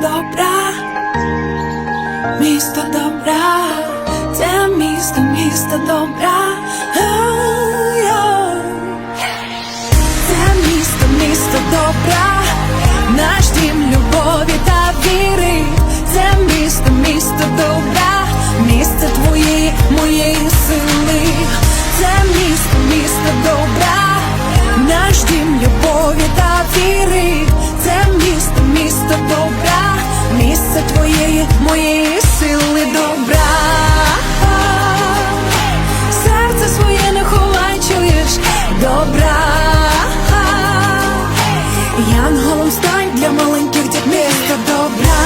добра, місто добра, це місто, місто добра. Твоєї, сили добра. Серце своє не ховай, чуєш добра. Янголом стань для маленьких дітей місто добра.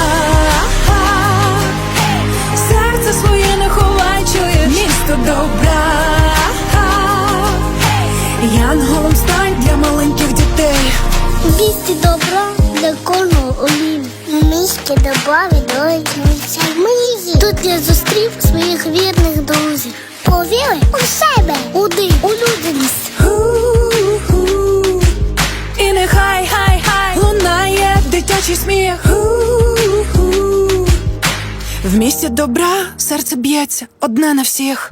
Серце своє не ховай, чуєш місто добра. Янголом стань для маленьких дітей. В місті добра для кожного олім. В місті добра зустрів своїх вірних друзів. Повіли у себе, у дим, у людяність. І нехай хай хай лунає дитячий сміх. В місті добра серце б'ється одне на всіх.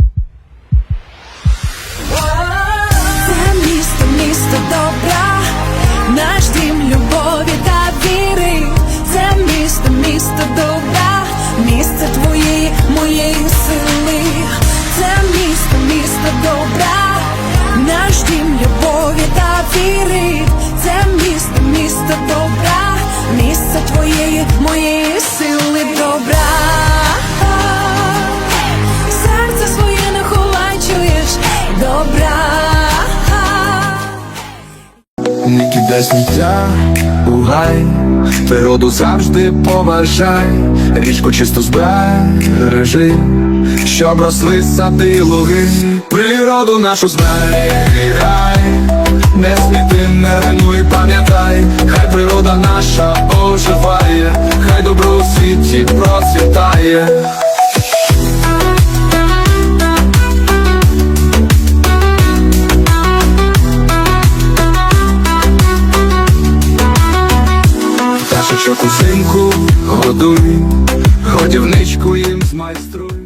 Не кидай сміття у природу завжди поважай, річку чисто збережи, щоб росли сади і луги, природу нашу зберігай, не сміти, не ренуй, пам'ятай, хай природа наша оживає, хай годуй, годівничку їм змайструй.